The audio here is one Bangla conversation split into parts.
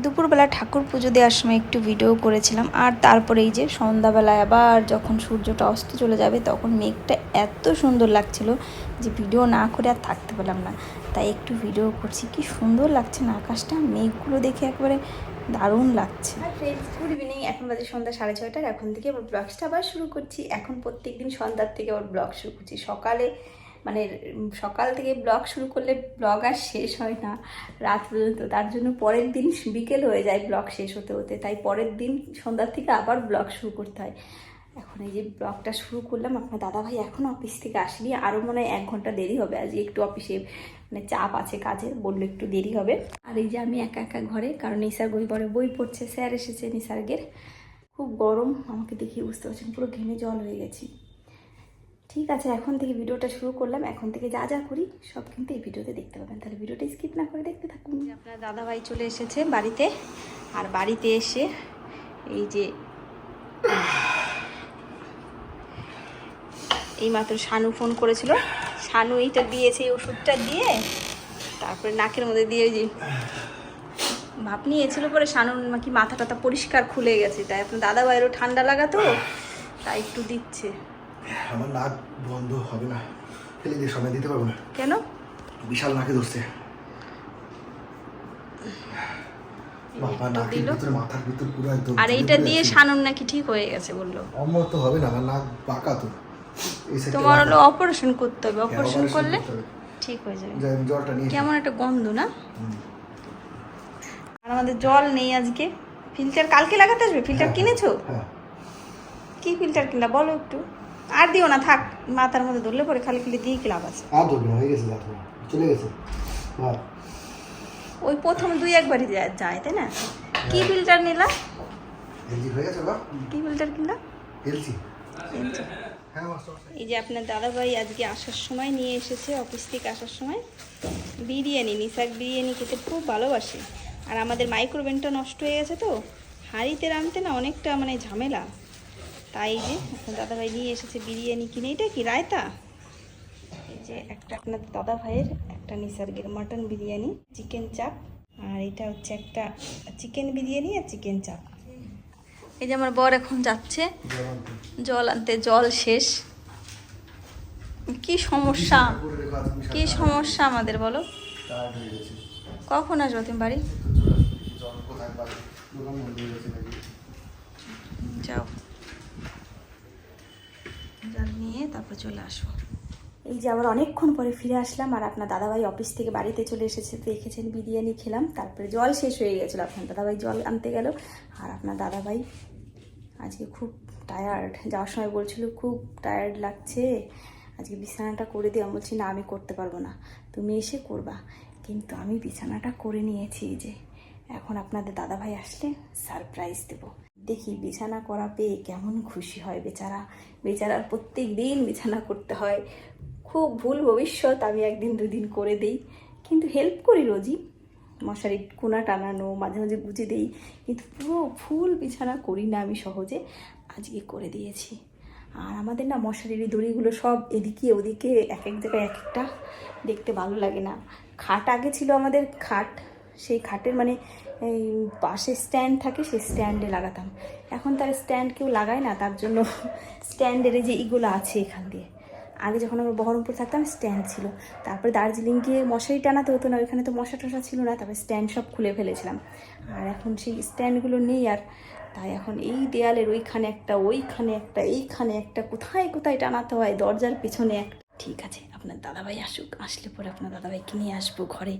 দুপুরবেলা ঠাকুর পুজো দেওয়ার সময় একটু ভিডিও করেছিলাম, আর তারপরে এই যে সন্ধ্যাবেলায় আবার যখন সূর্যটা অস্ত চলে যাবে তখন মেঘটা এত সুন্দর লাগছিল যে ভিডিও না করে আর থাকতে পারলাম না। তাই একটু ভিডিও করছি, কি সুন্দর লাগছে না আকাশটা, মেঘগুলো দেখে একবারে দারুণ লাগছে। গুড ইভিনিং এখন বাজে সন্ধ্যা সাড়ে ছয়টার, এখন থেকে আবার ব্লগসটা আবার শুরু করছি। এখন প্রত্যেক দিন সন্ধ্যার থেকে আবার ব্লগ শুরু করছি। সকালে মানে সকাল থেকে ব্লগ শুরু করলে ব্লগ আর শেষ হয় না রাত পর্যন্ত। তার জন্য পরের দিন বিকেল হয়ে যায় ব্লগ শেষ হতে হতে। তাই পরের দিন সন্ধ্যার থেকে আবার ব্লগ শুরু করতে হয়। এখন এই যে ব্লগটা শুরু করলাম, আপনার দাদাভাই এখনও অফিস থেকে আসেনি। আরও মনে হয় এক ঘণ্টা দেরি হবে। আজ একটু অফিসে মানে চাপ আছে কাজের বলল একটু দেরি হবে। আর এই যে আমি একা একা ঘরে, কারণ নিসার বই পড়ে বই পড়ছে, স্যার এসেছে নিসার্গের। খুব গরম, আমাকে দেখিয়ে বুঝতে পারছেন, পুরো ঘেমে জল হয়ে গেছি। ঠিক আছে, এখন থেকে ভিডিওটা শুরু করলাম। এখন থেকে যা যা করি, সব কিন্তু এই ভিডিওতে দেখতে পাবেন। তাহলে ভিডিওটা স্কিপ না করে দেখতে থাকুন। আপনার দাদাভাই চলে এসেছে বাড়িতে, আর বাড়িতে এসে এই যে এই মাত্র শানু ফোন করেছিল। শানু এইটা দিয়েছে, এই ওষুধটা দিয়ে তারপরে নাকের মধ্যে দিয়ে যে ভাপ নিয়েছিল পরে শানুর নাকি মাথা টাথা পরিষ্কার খুলে গেছে। তাই আপনার দাদা ভাইয়েরও ঠান্ডা লাগাতো তাই একটু দিচ্ছে। আমার নাক বন্ধ হবে না। ফেলে দিয়ে সময় দিতে পারব না। কেন? বিশাল নাকে ধরছে। আর এইটা দিয়ে নাকি ঠিক হয়ে গেছে বলল। তো হবে না আমার নাক বাঁকা তো। তোমার হলো অপারেশন করতে হবে। হ্যাঁ, অপারেশন করলে ঠিক হয়ে যাবে। জলটা নিয়ে কেমন একটা গন্ধ না? আর আমাদের জল নেই আজকে। ফিল্টার কালকে লাগাতে আসবে? ফিল্টার হ্যাঁ, কিনেছো? হ্যাঁ। কি ফিল্টার কিনলা? বলো একটু। আর দিও না থাক। মাথার মধ্যে ধরলে পরে খালি খালি দিয়ে লাভ আছে? আর ধরবো হয়ে গেছে রাত চলে গেছে। ওই প্রথম দুই একবারই যায় তাই না? কি ফিল্টার নিলা? এলজি হয়ে গেছে বা কি ফিল্টার কিনলা? এলজি। হ্যাঁ এই যে আপনার দাদাভাই আজকে আসার সময় নিয়ে এসেছে অফিস থেকে আসার সময়। বিরিয়ানি নিসাক বিরিয়ানি খেতে খুব ভালোবাসে। আর আমাদের মাইক্রোওভেনটা নষ্ট হয়ে গেছে তো। হাঁড়িতে রাঁধতে না অনেকটা মানে ঝামেলা। তাই যে আপনার দাদাভাই নিয়ে এসেছে বিরিয়ানি কিনে। এটা কি রায়তা? এই যে একটা আপনার দাদা ভাইয়ের একটা নিসার্গের মাটন বিরিয়ানি, চিকেন চাপ। আর এটা হচ্ছে একটা চিকেন বিরিয়ানি আর চিকেন চাপ। এই যে আমার বর এখন যাচ্ছে। জল আনতে, জল শেষ। কি সমস্যা? কি সমস্যা আমাদের বলো? কখন আসব তুমি বাড়ি জল কোথায় পাবে দোকান বন্ধ হয়ে গেছে নাকি যাও জল নিয়ে তারপর চলে আসব। এই যে আবার অনেকক্ষণ পরে ফিরে আসলাম আর আপনার দাদাভাই অফিস থেকে বাড়িতে চলে এসেছে, দেখেছেন, বিরিয়ানি খেলাম, তারপরে জল শেষ হয়ে গেছিল, আপনার দাদাভাই জল আনতে গেল আর আপনার দাদাভাই আজকে খুব টায়ার্ড যাওয়ার সময় বলছিল খুব টায়ার্ড লাগছে, আজকে বিছানাটা করে দিই আমি বলছি না, আমি করতে পারব না, তুমি এসে করবা, কিন্তু আমি বিছানাটা করে নিয়েছি যে, এখন আপনাদের দাদাভাই আসলে সারপ্রাইজ দেব। দেখি বিছানা করা পেয়ে কেমন খুশি হয় বেচারা। বেচারার প্রত্যেক দিন বিছানা করতে হয়। খুব ভুল ভবিষ্যৎ আমি একদিন দুদিন করে দিই। কিন্তু হেল্প করি রোজই। মশারি কোনা টানানো, মাঝে মাঝে গুজে দিই। কিন্তু পুরো ফুল বিছানা করি না আমি সহজে। আজকে করে দিয়েছি। আর আমাদের না মশারির দড়িগুলো সব এদিকে ওদিকে এক এক জায়গায় এক একটা। দেখতে ভালো লাগে না। খাট আগে ছিল আমাদের খাট। সেই খাটের মানে এই পাশে স্ট্যান্ড থাকে, সেই স্ট্যান্ডে লাগাতাম। এখন তার স্ট্যান্ড কেউ লাগায় না, তার জন্য স্ট্যান্ডের যে ইগুলো আছে এখান দিয়ে। আগে যখন আমরা বহরমপুর থাকতাম, স্ট্যান্ড ছিল। তারপরে দার্জিলিং গিয়ে মশারি টানাতে হতো না, ওইখানে তো মশা টশা ছিল না, তারপরে স্ট্যান্ড সব খুলে ফেলেছিলাম। আর এখন সেই স্ট্যান্ডগুলো নেই আর। তাই এখন এই দেয়ালের ওইখানে একটা ওইখানে একটা, এইখানে একটা, কোথায় কোথায় টানাতে হয়, দরজার পিছনে একটা। ঠিক আছে আপনার দাদাভাই আসুক আসলে পরে আপনার দাদাভাইকে নিয়ে আসব ঘরে।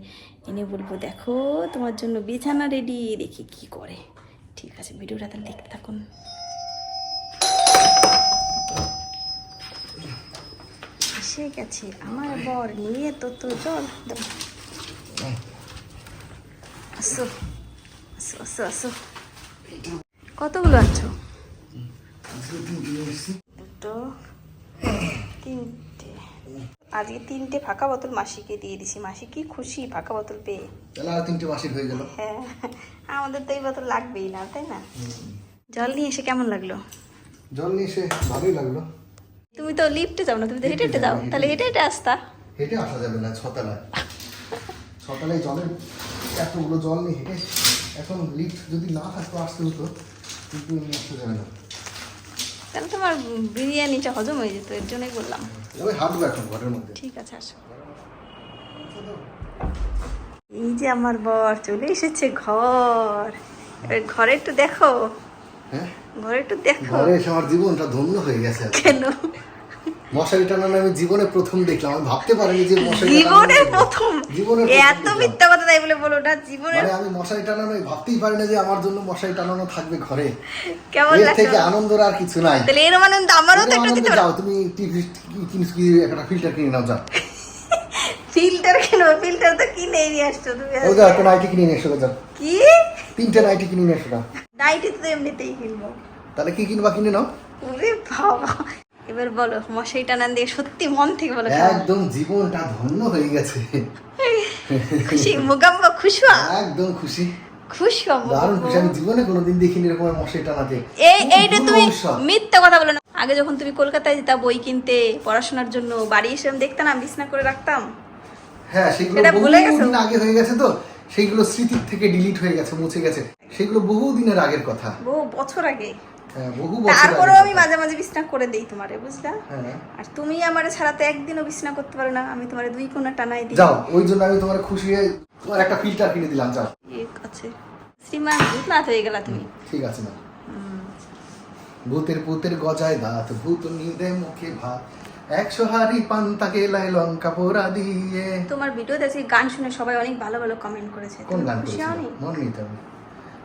এনে বলব দেখো তোমার জন্য বিছানা রেডি দেখি কি করে। ঠিক আছে ভিডিওটা তাহলে দেখতে থাকুন। এসে গেছে আমার বর নিয়ে তো তো জল। আসো আসো আসো আসো। কতগুলো আছো দুটো তিনটে। আজকে তিনটে ফাঁকা বোতল মাসিকে দিয়ে দিছি। মাসি কি খুশি ফাঁকা বোতল পেয়ে? তাহলে আর তিনটে মাসির হয়ে গেল। হ্যাঁ আমাদের তো এই বোতল লাগবেই না তাই না? জল নিয়ে এসে কেমন লাগল? জল নিয়ে এসে ভালোই লাগল। তুমি তো লিফটে যাও না তুমি তো হেঁটে হেঁটে যাও তাহলে হেঁটে হেঁটে আসতা। হেঁটে আসা যাবে না ছতলায়। ছতলায় জলের এতগুলো জল নিয়ে হেঁটে এখন লিফট যদি না থাকতো আসতে হতো কিন্তু আসতে যাবে না। তাহলে তোমার বিরিয়ানিটা হজম হয়ে যেত এর জন্যই বললাম। ঠিক আছে আসো। এই যে আমার বর চলে এসেছে ঘর। এবার ঘরে একটু দেখো। হ্যাঁ? ঘরে একটু দেখো। ঘরে আমার জীবনটা ধন্য হয়ে গেছে। কেন? মশারি টানানো আমি জীবনে প্রথম দেখলাম। আমি ভাবতে পারিনি যে মশারি টানানো- প্রথম? জীবনের এত মিথ্যা কথা তাই বলে বলো না জীবনের মানে আমি মশারি টানানো ভাবতেই পারি না যে আমার জন্য মশারি টানানো থাকবে ঘরে। কেমন থেকে আর কিছু নাই। তাহলে আনন্দ আমারও তো একটু দিতে যাও তুমি টিভি কি একটা ফিল্টার কিনে নাও যাও ফিল্টার কেন ফিল্টার তো কিনে নিয়ে আসছো তুমি। যাও একটা নাইটি কিনে নিয়ে এসো যাও কি? তিনটে নাইটি কিনে নিয়ে এসো নাইটি তো এমনিতেই কিনবো। তাহলে কি কিনবা কিনে নাও? ওরে বাবা। এবার বলো মশারি টানান দিয়ে সত্যি মন থেকে বলো একদম জীবনটা ধন্য হয়ে গেছে। খুশি? মুগাম্বা খুশুয়া একদম খুশি। খুশি দারুণ খুশি। আমি জীবনে কোনোদিন দেখিনি এরকম মশারি টানাতে। এই এইটা তুমি মিথ্যা কথা বলো না। আগে যখন তুমি কলকাতায় যেতা বই কিনতে পড়াশোনার জন্য বাড়ি এসে আমি দেখতাম না বিছনা করে রাখতাম। হ্যাঁ সেগুলো ভুলে গেছো? আগে হয়ে গেছে তো। সেইগুলো স্মৃতির থেকে ডিলিট হয়ে গেছে মুছে গেছে। সেগুলো বহু দিনের আগের কথা। বহু বছর আগে। বহু তারপরেও আমি মাঝে মাঝে বিছনা করে দেই তোমারে বুঝলা? হ্যাঁ। আর তুমি আমার ছাড়াতে একদিনও বিছনা করতে পারো না আমি তোমার দুই কোণা টানাই দিই। যাও ওই জন্য আমি তোমার খুশি হয়ে তোমার একটা ফিল্টার কিনে দিলাম যাও। ঠিক আছে। শ্রীমান ভূতনাথ হয়ে গেলা তুমি। ঠিক আছে না ভূতের ভূতের গজায় দাঁত ভূত নিদে মুখে ভাত। একশো হারি পান্তা গেলায় লঙ্কা পোড়া দিয়ে। তোমার ভিডিওতে গান শুনে সবাই অনেক ভালো ভালো কমেন্ট করেছে। কোন গান করেছিল? হওনি? মনে নেই তো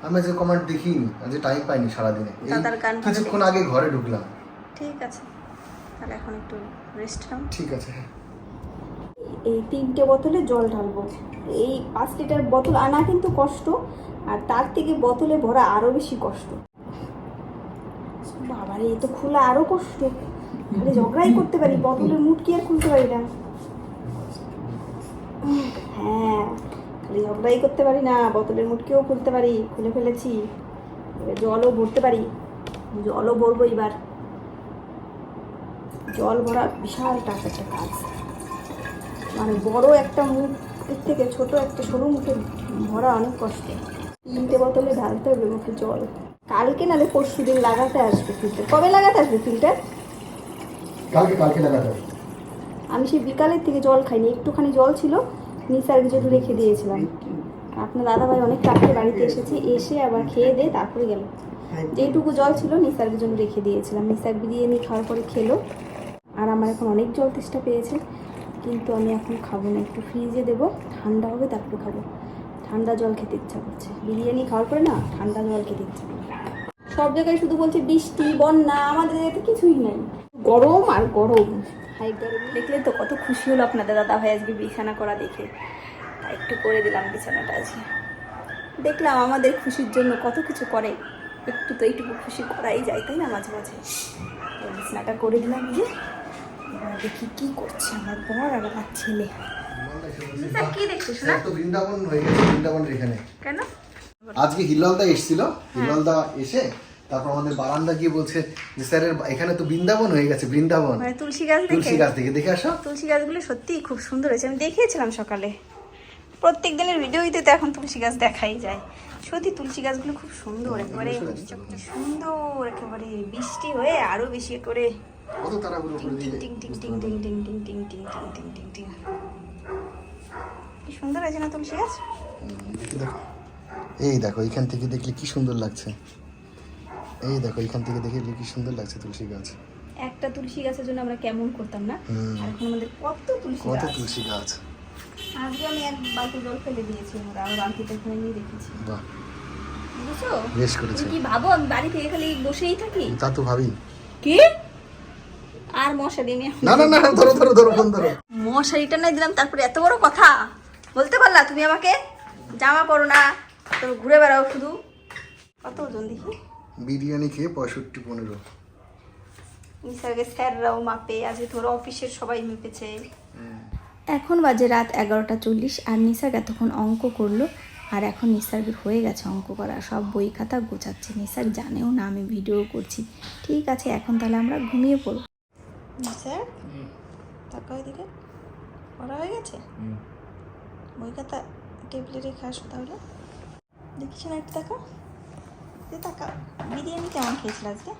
আমি আজকে কমেন্ট দেখিনি আজকে টাইম পাইনি সারাদিনে এই গান ভালো কিছুক্ষণ আগে ঘরে ঢুকলাম। ঠিক আছে তাহলে এখন একটু রেস্ট নাও। ঠিক আছে হ্যাঁ। এই তিনটে বোতলে জল ঢালবো। এই পাঁচ লিটার বোতল আনা কিন্তু কষ্ট আর তার থেকে বোতলে ভরা আরও বেশি কষ্ট। বাবারে এ তো খোলা আরও কষ্ট। খালি ঝগড়াই করতে পারি বোতলের মুট কি আর খুলতে পারি না। হ্যাঁ খালি ঝগড়াই করতে পারি না বোতলের মুটকেও খুলতে পারি খুলে ফেলেছি। জলও ভরতে পারি জলও ভরবো এবার। জল ভরা বিশাল টাকা একটা কাজ। মানে বড় একটা মুখের থেকে ছোট একটা সরু মুখে ভরা অনেক কষ্ট। তিনটে বোতলে ঢালতে হবে মুখে জল। কালকে নালে পরশু দিন লাগাতে আসবে ফিল্টার কবে লাগাতে আসবে ফিল্টার কালকে কালকে লাগাতে আমি সেই বিকালের থেকে জল খাইনি একটুখানি জল ছিল। নিসার কিছু একটু রেখে দিয়েছিলাম। আপনার দাদাভাই অনেক রাত্রে বাড়িতে এসেছে এসে আবার খেয়ে দিয়ে তারপরে গেল। যেটুকু জল ছিল নিসার জন্য রেখে দিয়েছিলাম। নিসার বিরিয়ানি খাওয়ার পরে খেলো। আর আমার এখন অনেক জল তেষ্টা পেয়েছে কিন্তু আমি এখন খাব না। একটু ফ্রিজে দেবো ঠান্ডা হবে তারপরে খাব। ঠান্ডা জল খেতে ইচ্ছা করছে। বিরিয়ানি খাওয়ার পরে না ঠান্ডা জল খেতে ইচ্ছা সব জায়গায় শুধু বলছে বৃষ্টি বন্যা আমাদের জায়গাতে কিছুই নাই। গরম আর গরম। হাই গরম দেখলে তো কত খুশি হলো আপনাদের দাদা ভাই আজকে বিছানা করা দেখে। তাই একটু করে দিলাম বিছানাটা আজকে। দেখলাম আমাদের খুশির জন্য কত কিছু করে। একটু তো এইটুকু খুশি করাই যায় তাই না মাঝে মাঝে? তো বিছানাটা করে দিলাম যে দেখি কি করছে আমার বর আর আমার ছেলে। কি দেখছিস না? তো বৃন্দাবন হয়ে গেছে বৃন্দাবনের এখানে। কেন? আজকে হিলালদা এসেছিল। হিলালদা এসে তারপর আমাদের বারান্দা গিয়ে বলছে যে স্যারের এখানে তো বৃন্দাবন হয়ে গেছে বৃন্দাবন। মানে তুলসী গাছ তুলসী দেখে? গাছ থেকে দেখে আসো। তুলসী গাছগুলো সত্যিই খুব সুন্দর হয়েছে। আমি দেখিয়েছিলাম সকালে। প্রত্যেক দিনের ভিডিওতে তো এখন তুলসী গাছ দেখাই যায়। সত্যি তুলসী গাছগুলো খুব সুন্দর একেবারে সুন্দর একেবারে বৃষ্টি হয়ে আরও বেশি করে কত করে টিং টিং টিং টিং টিং টিং টিং টিং টিং টিং টিং টিং টিং। কি সুন্দর আছে না তুলসী গাছ? দেখো এই দেখো এখান থেকে দেখলে কি সুন্দর লাগছে। এই দেখো এখান থেকে দেখলে কি সুন্দর লাগছে তুলসী গাছ। একটা তুলসী গাছের জন্য আমরা কেমন করতাম না? আর এখন আমাদের কত তুলসী কত তুলসী গাছ। আজকে আমি এক বালতি জল ফেলে দিয়েছি ওরা আর বালতিটা এখানে নিয়ে রেখেছি। বাহ। বুঝছ? বেশ করেছে। কি ভাবো আমি বাড়ি থেকে খালি বসেই থাকি? তা তো ভাবি। কি? আর মশারি নিয়ে না না না ধরো ধরো ধরো ফোন ধরো। মশারিটা নাই দিলাম তারপরে এত বড় কথা। বলতে পারলা তুমি আমাকে? জামা পরো না তবে ঘুরে বেড়াও শুধু। কত ওজন দেখি? বিরিয়ানি খেয়ে পঁয়ষট্টি পনেরো। নিসারকে স্যাররাও মাপে আজকে তোর অফিসের সবাই মেপেছে। এখন বাজে রাত এগারোটা চল্লিশ আর নিসার এতক্ষণ অঙ্ক করল আর এখন নিসার্গের হয়ে গেছে অঙ্ক করা সব বই খাতা গোছাচ্ছে। নিসার জানেও না আমি ভিডিও করছি। ঠিক আছে এখন তাহলে আমরা ঘুমিয়ে পড়ব। নিসার তাকাও দিকে পড়া হয়ে গেছে? বই খাতা টেবিলে রেখে আসো তাহলে। দেখিস না একটু তাকাও যে তাকাও বিরিয়ানি কেমন খেয়েছিল আজকে?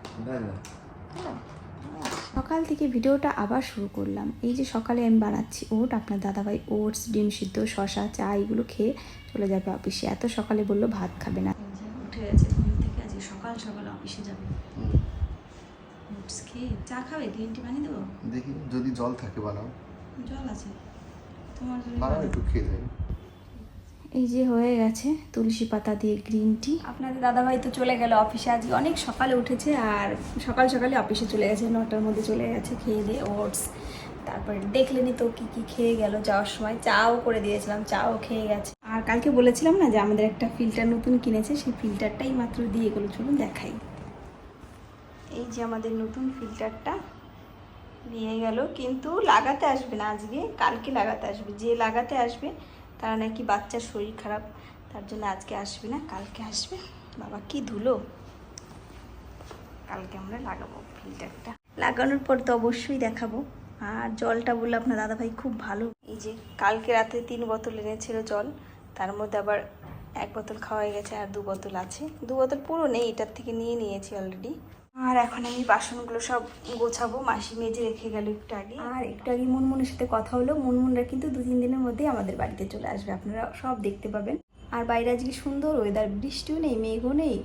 সকাল থেকে ভিডিওটা আবার শুরু করলাম। এই যে সকালে আমি বানাচ্ছি ওট আপনার দাদাভাই ওটস ডিম সিদ্ধ শশা চা এগুলো খেয়ে চলে যাবে অফিসে। এত সকালে বলল ভাত খাবে না। উঠে গেছে ঘুম থেকে আজকে সকাল সকাল অফিসে যাবে। ওটস খেয়ে চা খাবে? গ্রিন টি বানিয়ে দেবো? দেখি যদি জল থাকে বানাও। জল আছে। তোমার জন্য বানাও একটু খেয়ে যাই। এই যে হয়ে গেছে তুলসী পাতা দিয়ে গ্রিন টি আপনাদের দাদাভাই তো চলে গেল অফিসে, আজকে অনেক সকালে উঠেছে আর সকাল সকালে অফিসে চলে গেছে, নটার মধ্যে চলে গেছে খেয়ে দিয়ে ওটস তারপরে দেখলেনি তো কি কি খেয়ে গেল যাওয়ার সময়, চাও করে দিয়েছিলাম, চাও খেয়ে গেছে। আর কালকে বলেছিলাম না যে আমাদের একটা ফিল্টার নতুন কিনেছে, সেই ফিল্টারটাই মাত্র দিয়ে গেলো, চলুন দেখাই। এই যে আমাদের নতুন ফিল্টারটা দিয়ে গেল, কিন্তু লাগাতে আসবে না আজকে, কালকে লাগাতে আসবে, যে লাগাতে আসবে তারা নাকি বাচ্চার শরীর খারাপ, তার জন্য আজকে আসবে না, কালকে আসবে। বাবা, কি ধুলো। কালকে আমরা লাগাবো ফিল্টারটা। লাগানোর পর তো অবশ্যই দেখাবো। আর জলটা বললে আপনার দাদাভাই খুব ভালো। এই যে কালকে রাতে তিন বোতল এনেছিল জল, তার মধ্যে আবার এক বোতল খাওয়া গেছে আর দু বোতল আছে। দু বোতল পুরো নেই, এটার থেকে নিয়ে নিয়েছি অলরেডি আর এখন আমি বাসনগুলো সব গোছাবো। মাসি মেজে রেখে গেল একটু আগে। আর একটু আগে মুনমুনের সাথে কথা হলো। মুনমুনরা কিন্তু দু তিন দিনের মধ্যেই আমাদের বাড়িতে চলে আসবে। আপনারা সব দেখতে পাবেন। আর বাইরে আজকে সুন্দর ওয়েদার বৃষ্টিও নেই, মেঘও নেই,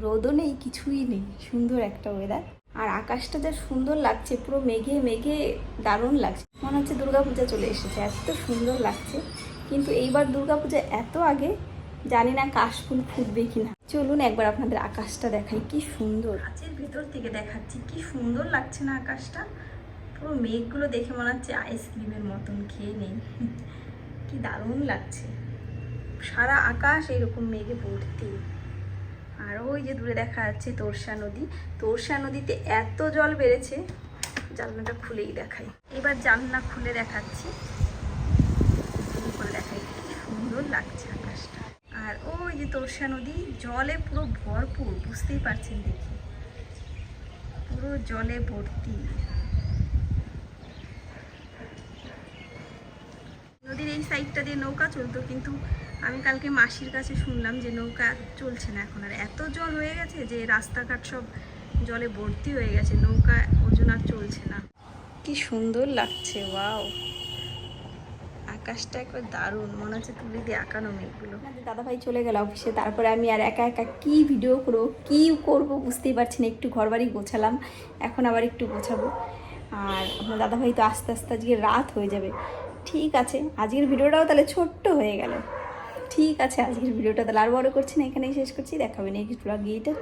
রোদও নেই, কিছুই নেই। সুন্দর একটা ওয়েদার আর আকাশটা যা সুন্দর লাগছে, পুরো মেঘে মেঘে দারুণ লাগছে। মনে হচ্ছে দুর্গাপূজা চলে এসেছে। এত সুন্দর লাগছে। কিন্তু এইবার দুর্গাপূজা এত আগে জানি না কাশফুল ফুটবে কিনা। চলুন একবার আপনাদের আকাশটা দেখাই, কি সুন্দর। গাছের ভেতর থেকে দেখাচ্ছি, কি সুন্দর লাগছে না আকাশটা। পুরো মেঘগুলো দেখে মনে হচ্ছে আইসক্রিমের মতন, খেয়ে নেই। কি দারুণ লাগছে। সারা আকাশ এরকম মেঘে ভর্তি। আর ওই যে দূরে দেখা যাচ্ছে তোরসা নদী। তোরসা নদীতে এত জল বেড়েছে, জানলাটা খুলেই দেখাই। এবার জানলা খুলে দেখাচ্ছি zoom করে দেখাই কি সুন্দর লাগছে আকাশটা যে তোরসা নদী, জলে পুরো ভরপুর, বুঝতেই পারছেন দেখি। পুরো জলে ভর্তি। নদীর এই সাইডটা দিয়ে নৌকা চলতো, কিন্তু আমি কালকে মাসির কাছে শুনলাম যে নৌকা চলছে না এখন। আর এত জল হয়ে গেছে যে রাস্তাঘাট সব জলে ভর্তি হয়ে গেছে, নৌকা ওজন আর চলছে না। কি সুন্দর লাগছে, ওয়াও! আকাশটা একবার দারুণ। মনে হচ্ছে তুলে দিয়ে আঁকানো মেঘগুলো দাদা ভাই চলে গেল অফিসে, তারপরে আমি আর একা একা কি ভিডিও করব, কি করব বুঝতেই পারছি না, একটু ঘর বাড়ি গোছালাম, এখন আবার একটু গোছাবো। আর আমার দাদা ভাই তো আস্তে আস্তে আজকে রাত হয়ে যাবে। ঠিক আছে, আজকের ভিডিওটাও তাহলে ছোট্ট হয়ে গেল। ঠিক আছে, আজকের ভিডিওটা তাহলে আর বড় করছি না, এখানেই শেষ করছি দেখাবেন এই ব্লগ গিয়েটা